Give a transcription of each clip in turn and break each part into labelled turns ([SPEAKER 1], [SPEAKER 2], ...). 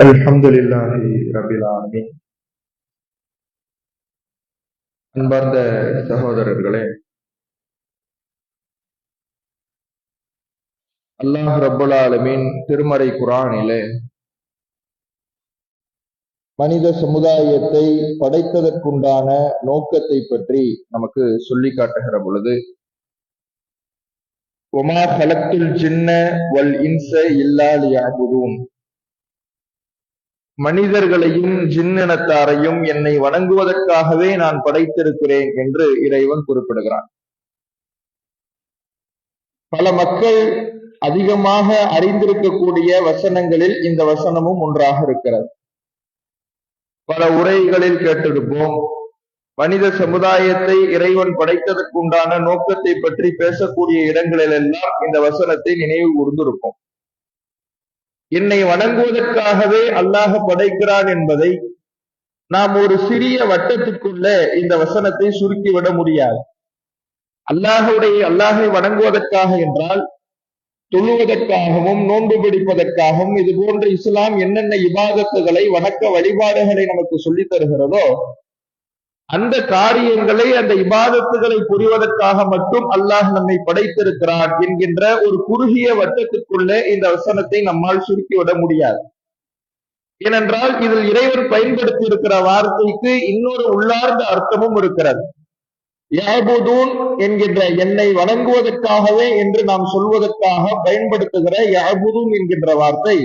[SPEAKER 1] الحمد لله رب العالمين அன்பார்ந்த சகோதரர்களே அல்லாஹ் ரப்புல் ஆலமீன் திருமறை குரானிலே மனித சமுதாயத்தை படைத்ததற்குண்டான நோக்கத்தை பற்றி நமக்கு சொல்லி காட்டுகிற பொழுது ஒமா கலத்துல் ஜின்ன வல் இன்ச இல்லா லியஅபுதூன் மனிதர்களையும் ஜின்னினத்தாரையும் என்னை வணங்குவதற்காகவே நான் படைத்திருக்கிறேன் என்று இறைவன் குறிப்பிடுகிறான். பல மக்கள் அதிகமாக அறிந்திருக்கக்கூடிய வசனங்களில் இந்த வசனமும் ஒன்றாக இருக்கிறது. பல உரைகளில் கேட்டிருப்போம் மனித சமுதாயத்தை இறைவன் படைத்ததற்குண்டான நோக்கத்தை பற்றி பேசக்கூடிய இடங்களிலெல்லாம் இந்த வசனத்தை நினைவு கூர்ந்திருப்போம். என்னை வணங்குவதற்காகவே அல்லாஹ் படைக்கிறான் என்பதை நாம் ஒரு சிறிய வட்டத்துக்குள்ள இந்த வசனத்தை சுருக்கிவிட முடியாது. அல்லாஹுடைய அல்லாஹை வணங்குவதற்காக என்றால் தொழுவதற்காகவும் நோன்பு பிடிப்பதற்காகவும் இது போன்ற இஸ்லாம் என்னென்ன இபாதத்துகளை வணக்க வழிபாடுகளை நமக்கு சொல்லித் தருகிறதோ அந்த காரியங்களை அந்த இபாதத்துகளை புரிவதற்காக மட்டும் அல்லாஹ் நம்மை படைத்திருக்கிறான் என்கின்ற ஒரு குறுகிய வட்டத்திற்குள்ளே இந்த வசனத்தை நம்மால் சுருக்கிவிட முடியாது. ஏனென்றால் இதில் இறைவர் பயன்படுத்தி இருக்கிற வார்த்தைக்கு இன்னொரு உள்ளார்ந்த அர்த்தமும் இருக்கிறது. யாபுதூன் என்கின்ற என்னை வணங்குவதற்காகவே என்று நாம் சொல்வதற்காக பயன்படுத்துகிற யாபுதூன் என்கின்ற வார்த்தை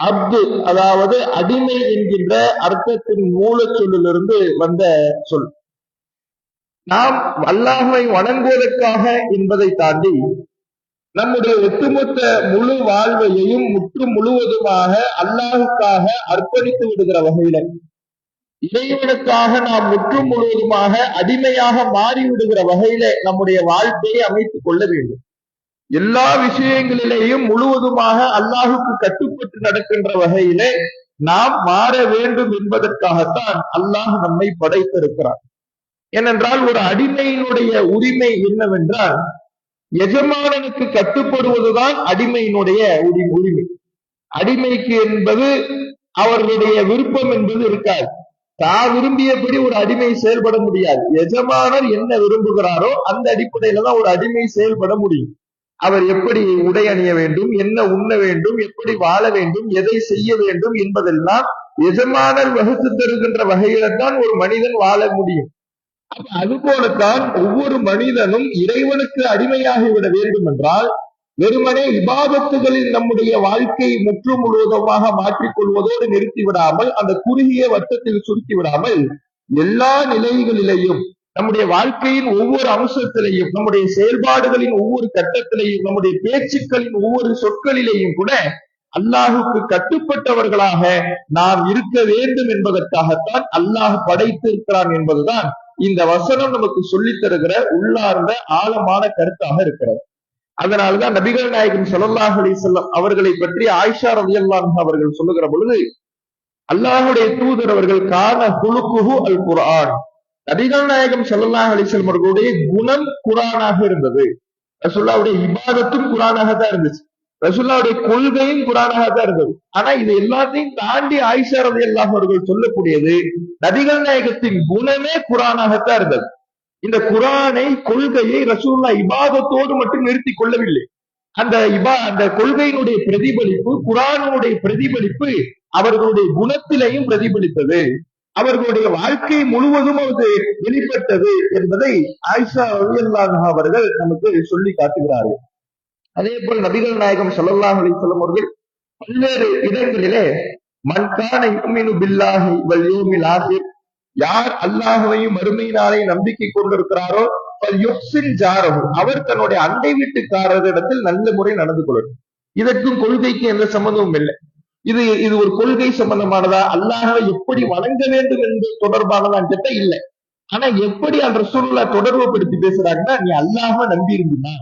[SPEAKER 1] அப்து அதாவது அடிமை என்கின்ற அர்த்தத்தின் மூல சொல்லிலிருந்து வந்த சொல். நாம் அல்லாஹை வணங்குவதற்காக என்பதை தாண்டி நம்முடைய ஒட்டுமொத்த முழு வாழ்வையையும் முற்று முழுவதுமாக அல்லாஹுக்காக அர்ப்பணித்து விடுகிற வகையில இறைவனுக்காக நாம் முற்று முழுவதுமாக அடிமையாக மாறிவிடுகிற வகையில நம்முடைய வாழ்க்கையை அமைத்துக் கொள்ள வேண்டும். எல்லா விஷயங்களிலேயும் முழுவதுமாக அல்லாஹுக்கு கட்டுப்பட்டு நடக்கின்ற வகையிலே நாம் மாற வேண்டும் என்பதற்காகத்தான் அல்லாஹ் நம்மை படைத்திருக்கிறார் ஏனென்றால் ஒரு அடிமையினுடைய உரிமை என்னவென்றால் எஜமானனுக்கு கட்டுப்படுவதுதான் அடிமையினுடைய உரிமை. அடிமைக்கு என்பது அவர்களுடைய விருப்பம் என்பது இருக்காது. தான் விரும்பியபடி ஒரு அடிமை செயல்பட முடியாது. எஜமானர் என்ன விரும்புகிறாரோ அந்த அடிப்படையில தான் ஒரு அடிமை செயல்பட முடியும். அவர் எப்படி உடை அணிய வேண்டும் என்ன உண்ண வேண்டும் எப்படி வாழ வேண்டும் எதை செய்ய வேண்டும் என்பதெல்லாம் எஜமானர் வகுத்து தருகின்ற வகையில தான் ஒரு மனிதன் வாழ முடியும். அது போலத்தான் ஒவ்வொரு மனிதனும் இறைவனுக்கு அடிமையாகிவிட வேண்டும் என்றால் வெறுமனே விவாதத்துகளில் நம்முடைய வாழ்க்கையை முற்று முழுவதுமாக மாற்றிக்கொள்வதோடு நிறுத்தி விடாமல் அந்த குறுகிய வட்டத்தில் சுருக்கி விடாமல் எல்லா நிலைகளிலேயும் நம்முடைய வாழ்க்கையின் ஒவ்வொரு அம்சத்திலையும் நம்முடைய செயல்பாடுகளின் ஒவ்வொரு கட்டத்திலையும் நம்முடைய பேச்சுக்களின் ஒவ்வொரு சொற்களிலேயும் கூட அல்லாஹுக்கு கட்டுப்பட்டவர்களாக நாம் இருக்க வேண்டும் என்பதற்காகத்தான் அல்லாஹ் படைத்திருக்கிறான் என்பதுதான் இந்த வசனம் நமக்கு சொல்லித் தருகிற உள்ளார்ந்த ஆழமான கருத்தாக இருக்கிறது. அதனாலதான் நபிகள் நாயகன் சொல்லல்லாஹ் அலி செல்லம் அவர்களை பற்றி ஆயிஷா ரவியல்லான் அவர்கள் சொல்லுகிற பொழுது அல்லாஹுடைய தூதர் அவர்கள் காண குழுக்குஹு அல் குர்ஆன். நபிகள் நாயகம் சல்லா அவர்களுடைய குணம் குரானாக இருந்தது. ரசுல்லாவுடைய இபாதத்தும் குரானாக தான் இருந்துச்சு. ரசுல்லாவுடைய கொள்கையும் குரானாக தான் இருந்தது. ஆனா இது எல்லாத்தையும் தாண்டி ஆயிஷா ரவி அல்லாஹ் அவர்கள் சொல்லக்கூடியது நபிகள் நாயகத்தின் குணமே குரானாகத்தான் இருந்தது. இந்த குரானை கொள்கையை ரசூல்லா இபாதத்தோடு மட்டும் நிறுத்தி கொள்ளவில்லை. அந்த இபா அந்த கொள்கையினுடைய பிரதிபலிப்பு குரானுடைய பிரதிபலிப்பு அவர்களுடைய குணத்திலையும் பிரதிபலித்தது. அவர்களுடைய வாழ்க்கை முழுவதும் அது வெளிப்பட்டது என்பதை ஆயிஷா அலியல்லாஹ் அவர்கள் நமக்கு சொல்லி காட்டுகிறார்கள். அதே போல் நபிகள் நாயகம் சொல்லலாம் சொல்லும் அவர்கள் பல்வேறு இடங்களிலே மண்கான யுமினு பில்லாஹி வல் ஆசிர் யார் அல்லாஹுவையும் மறுமையினாலே நம்பிக்கை கொண்டிருக்கிறாரோ அவர் தன்னுடைய அண்டை வீட்டுக்காரரிடத்தில் நல்ல முறை நடந்து கொள்ளும் இதற்கும் கொள்கைக்கு எந்த சம்பந்தமும் இல்லை. இது இது ஒரு கொள்கை சம்பந்தமானதா? அல்லாஹ எப்படி வணங்க வேண்டும் என்பது தொடர்பானதான் கேட்ட இல்லை. ஆனா எப்படி அந்த சூழ்நிலை தொடர்பு படுத்தி பேசுறாங்கன்னா நீ அல்லாஹ நம்பி இருந்தீனா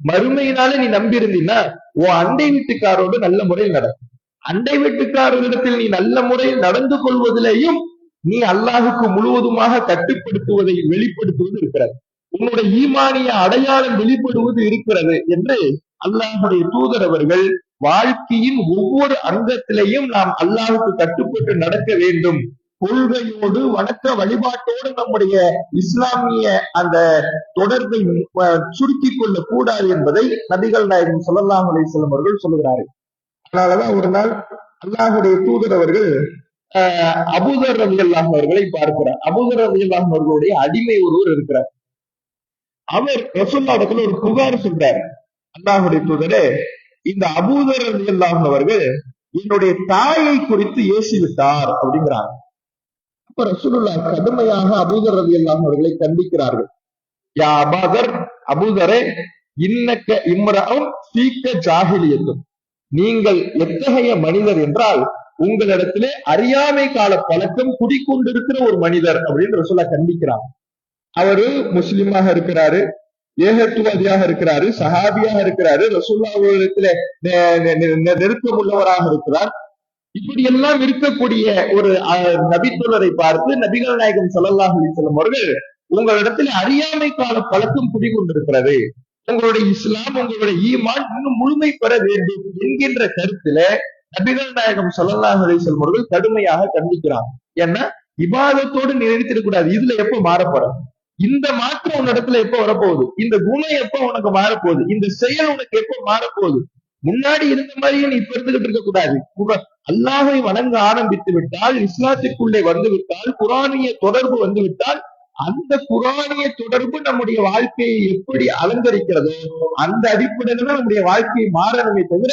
[SPEAKER 1] மறுமையினால நீ நம்பி இருந்தீன்னா உன் அண்டை வீட்டுக்காரோடு நல்ல முறையில் நடக்கும். அண்டை வீட்டுக்காரர்களிடத்தில் நீ நல்ல முறையில் நடந்து கொள்வதிலேயும் நீ அல்லாஹுக்கு முழுவதுமாக கட்டுப்படுத்துவதை வெளிப்படுத்துவது இருக்கிறது. உன்னுடைய ஈமானிய அடையாளம் வெளிப்படுவது இருக்கிறது என்று அல்லாஹுடைய தூதர் அவர்கள் வாழ்க்கையின் ஒவ்வொரு அங்கத்திலையும் நாம் அல்லாஹுக்கு கட்டுப்பட்டு நடக்க வேண்டும். கொள்கையோடு வணக்க வழிபாட்டோடு நம்முடைய இஸ்லாமிய அந்த தொடர்பை சுருக்கிக் கொள்ள கூடாது என்பதை நபிகள் நாயகம் சொல்லலாம் அலைஹி வஸல்லம் அவர்கள் சொல்லுகிறார்கள். அதனாலதான் ஒரு நாள் அல்லாஹுடைய தூதர் அவர்கள் அஹ், அபூதர் ரவி அவர்களை பார்க்கிறார். அபுதர் ரவி அவர்களுடைய அடிமை ஒருவர் இருக்கிறார். அவர் ரசூல்லா இடத்துல ஒரு புகார் சொல்றார். அல்லாஹுடைய தூதரே இந்த அபூதர் ரவி அவர்கள் என்னுடைய தாயை குறித்து ஏசி விட்டார் அப்படிங்கிறாங்க. அப்ப ரசூலுல்லா கடுமையாக அபூதர் ரவி அவர்களை கண்டிக்கிறார்கள். யா அபாதர் அபூதரே இன்னக்க இம்ரவும் சீக்க ஜாகிலியத்தும் நீங்கள் எத்தகைய மனிதர் என்றால் உங்களிடத்திலே அறியாமை கால பழக்கம் குடிக்கொண்டிருக்கிற ஒரு மனிதர் அப்படின்னு ரசூலா கண்டிக்கிறாங்க. அவரு முஸ்லிமாக இருக்கிறாரு. ஏகத்துவாதியாக இருக்கிறாரு சஹாபியாக இருக்கிறாரு ரசூல்லாவிடத்துல நெருக்கம் உள்ளவராக இருக்கிறார். இப்படி எல்லாம் இருக்கக்கூடிய ஒரு அஹ், பார்த்து நபிகள் நாயகம் ஸல்லல்லாஹு அலைஹி அவர்கள் உங்களிடத்தில் அறியாமை கால பழக்கம் குடிகொண்டிருக்கிறது. உங்களுடைய இஸ்லாம் உங்களுடைய ஈமான் இன்னும் முழுமை பெற வேண்டும் என்கின்ற கருத்துல நபிகள் நாயகம் ஸல்லல்லாஹு அலைஹி அவர்கள் கடுமையாக கண்டிக்கிறாங்க. ஏன்னா இபாதத்தோடு நினைத்திடக்கூடாது இதுல எப்ப மாறப்படும்? இந்த மாற்றம் உன்னிடத்துல எப்ப வரப்போகுது? இந்த குணம் எப்ப உனக்கு மாறப்போகுது? இந்த செயல் உனக்கு எப்ப மாறப்போகுது? முன்னாடி இருந்த மாதிரியே நீ இப்ப இருந்துகிட்டு இருக்க கூடாது. அல்லாஹை வணங்க ஆரம்பித்து விட்டால் இஸ்லாத்திற்குள்ளே வந்து விட்டால் குரானிய தொடர்பு வந்து விட்டால் அந்த குரானிய தொடர்பு நம்முடைய வாழ்க்கையை எப்படி அலங்கரிக்கிறதோ அந்த அடிப்படையில நம்முடைய வாழ்க்கையை மாறணுமே தவிர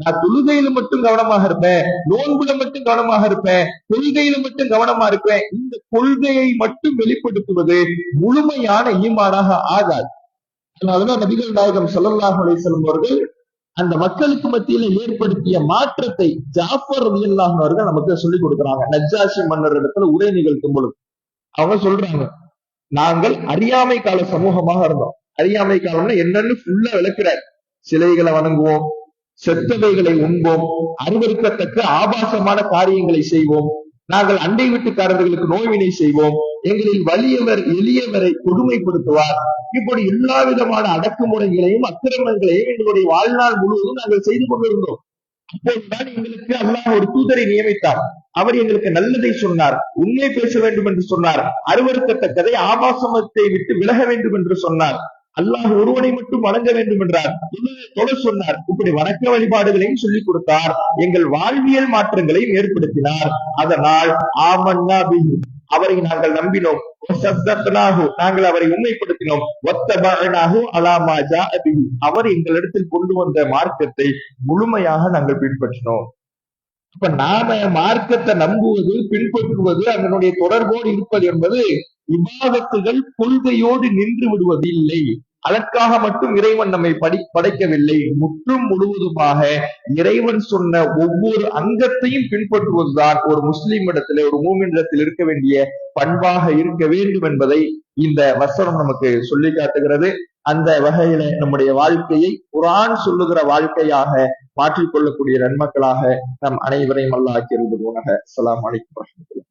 [SPEAKER 1] நான் தொழுகையில மட்டும் கவனமாக இருப்பேன். நோன்புல மட்டும் கவனமாக இருப்பேன். கொள்கையில மட்டும் கவனமா இருப்பேன். இந்த கொள்கையை மட்டும் வெளிப்படுத்துவது முழுமையான ஈமானாக ஆகாது. அதனாலதான் நபிகள் நாயகம் சொல்லல்லாஹ் அலைஹி அவர்கள் அந்த மக்களுக்கு மத்தியில ஏற்படுத்திய மாற்றத்தை ஜாஃபர் ரலியல்லாஹு அவர்கள் நமக்கு சொல்லிக் கொடுக்குறாங்க. நஜ்ஜாசி மன்னர் இடத்துல உரை நிகழ்த்தும் பொழுது அவங்க சொல்றாங்க நாங்கள் அறியாமை கால சமூகமாக இருந்தோம். அறியாமை காலம்னா என்னன்னு ஃபுல்லா விளக்குறாரு. சிலைகளை வணங்குவோம் செத்தவைகளை உண்போம். அருவருக்கத்தக்க ஆபாசமான காரியங்களை செய்வோம். நாங்கள் அண்டை வீட்டுக்காரர்களுக்கு நோய்வினை செய்வோம். எங்களில் வலியவர் எளியவரை கொடுமைப்படுத்துவார். இப்படி எல்லா விதமான அடக்குமுறைகளையும் அக்கிரமங்களையும் எங்களுடைய வாழ்நாள் முழுவதும் நாங்கள் செய்து கொண்டிருந்தோம். அப்போதுதான் எங்களுக்கு அல்லாஹ் ஒரு தூதரை நியமித்தார். அவர் எங்களுக்கு நல்லதை சொன்னார். உண்மை பேச வேண்டும் என்று சொன்னார். அருவருக்கத்தக்கதை ஆபாசமத்தை விட்டு விலக வேண்டும் என்று சொன்னார். அல்லாஹ் ஒருவனை மட்டும் வணங்க வேண்டும் என்றார். தொழு- சொன்னார் இப்படி வணக்க வழிபாடுகளையும் சொல்லிக் கொடுத்தார். எங்கள் வாழ்வியல் மாற்றங்களையும் ஏற்படுத்தினார். அதனால் ஆமன்னா பிஹி. அவரை நாங்கள் நம்பினோம். நாங்கள் அவரை உண்மைப்படுத்தினோம். அவர் எங்களிடத்தில் கொண்டு வந்த மார்க்கத்தை முழுமையாக நாங்கள் பின்பற்றினோம். இப்ப நாம மார்க்கத்தை நம்புவது பின்பற்றுவது அதனுடைய தொடர்போடு இருப்பது என்பது விவாதத்துகள் கொள்கையோடு நின்று விடுவது இல்லை அதற்காக மட்டும் இறைவன் நம்மை படி படைக்கவில்லை. முற்றும் முழுவதுமாக இறைவன் சொன்ன ஒவ்வொரு அங்கத்தையும் பின்பற்றுவதுதான் ஒரு முஸ்லிம் இடத்துல ஒரு மூமினிடத்தில் இருக்க வேண்டிய பண்பாக இருக்க வேண்டும் என்பதை இந்த வசனம் நமக்கு சொல்லி காட்டுகிறது. அந்த வகையில நம்முடைய வாழ்க்கையை குரான் சொல்லுகிற வாழ்க்கையாக மாற்றிக்கொள்ளக்கூடிய நன்மக்களாக நம் அனைவரையும் அல்லாஹ் ஆக்கியிருந்து அலைக்கும் வரமத்துல